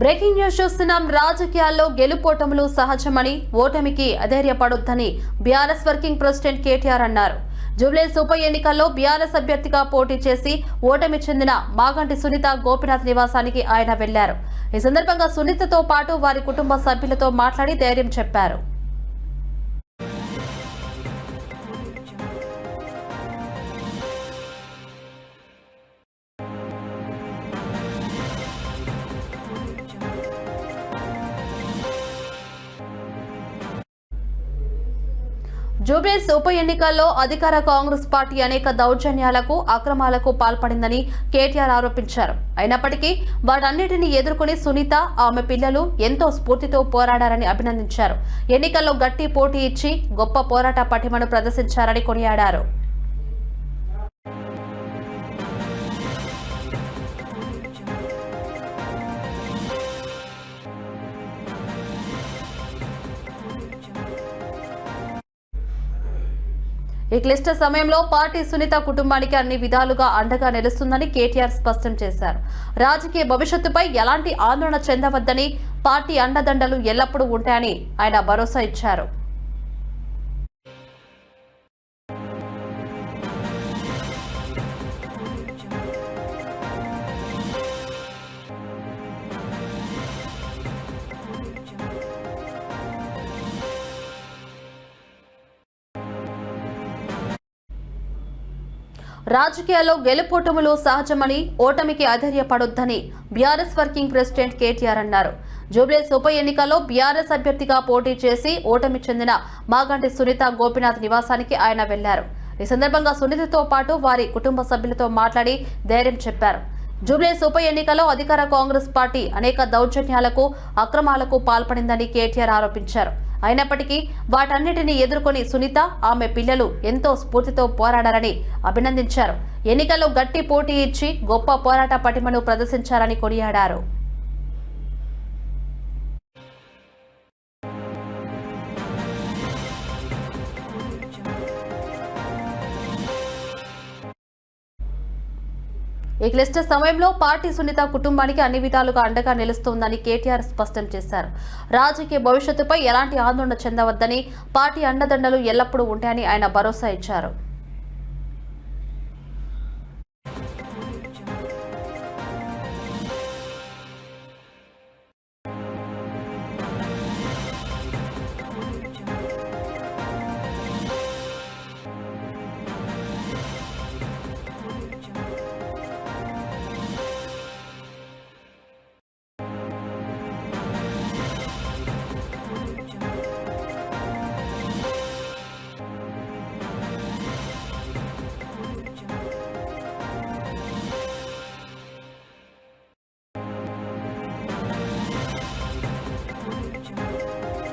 Breaking news చూస్తున్నాం. రాజకీయాల్లో గెలుపోటములు సహజమని ఓటమికి అధైర్యపడొద్దని బీఆర్ఎస్ వర్కింగ్ ప్రెసిడెంట్ కేటీఆర్ అన్నారు. జూబ్లీస్ ఉప ఎన్నికల్లో బీఆర్ఎస్ అభ్యర్థిగా పోటీ చేసి ఓటమి చెందిన మాగంటి సునీత గోపినాథ్ నివాసానికి ఆయన వెళ్ళారు. ఈ సందర్భంగా సునీతతో పాటు వారి కుటుంబ సభ్యులతో మాట్లాడి ధైర్యం చెప్పారు. జూబ్లీస్ ఉప ఎన్నికల్లో అధికార కాంగ్రెస్ పార్టీ అనేక దౌర్జన్యాలకు అక్రమాలకు పాల్పడిందని కేటీఆర్ ఆరోపించారు. అయినప్పటికీ వాటన్నిటిని ఎదుర్కొని సునీత ఆమె పిల్లలు ఎంతో స్ఫూర్తితో పోరాడారని అభినందించారు. ఎన్నికల్లో గట్టి పోటీ ఇచ్చి గొప్ప పోరాట పటిమను ప్రదర్శించారని కొనియాడారు. ఈ క్లిష్ట సమయంలో పార్టీ సునీత కుటుంబానికి అన్ని విధాలుగా అండగా నిలుస్తుందని కేటీఆర్ స్పష్టం చేశారు. రాజకీయ భవిష్యత్తుపై ఎలాంటి ఆందోళన చెందవద్దని పార్టీ అండదండలు ఎల్లప్పుడూ ఉంటాయని ఆయన భరోసా ఇచ్చారు. రాజకీయాల్లో గెలుపోటములు సహజమని ఓటమికి అధైర్యపడొద్దని బీఆర్ఎస్ వర్కింగ్ ప్రెసిడెంట్ కేటీఆర్ అన్నారు. జూబ్లీస్ ఉప ఎన్నికల్లో బీఆర్ఎస్ అభ్యర్థిగా పోటీ చేసి ఓటమి చెందిన మాగంటి సునీత గోపినాథ్ నివాసానికి ఆయన వెళ్ళారు. ఈ సందర్భంగా సునీతతో పాటు వారి కుటుంబ సభ్యులతో మాట్లాడి ధైర్యం చెప్పారు. జూబ్లీస్ ఉప ఎన్నికల్లో అధికార కాంగ్రెస్ పార్టీ అనేక దౌర్జన్యాలకు అక్రమాలకు పాల్పడిందని కేటీఆర్ ఆరోపించారు. అయినప్పటికీ వాటన్నిటిని ఎదుర్కొని సునీత ఆమె పిల్లలు ఎంతో స్ఫూర్తితో పోరాడారని అభినందించారు. ఎన్నికల్లో గట్టి పోటీ ఇచ్చి గొప్ప పోరాట పటిమను ప్రదర్శించారని కొనియాడారు. ఈ క్లిష్ట సమయంలో పార్టీ సునీత కుటుంబానికి అన్ని విధాలుగా అండగా నిలుస్తోందని కేటీఆర్ స్పష్టం చేశారు. రాజకీయ భవిష్యత్తుపై ఎలాంటి ఆందోళన చెందవద్దని పార్టీ అండదండలు ఎల్లప్పుడూ ఉంటాయని ఆయన భరోసా ఇచ్చారు.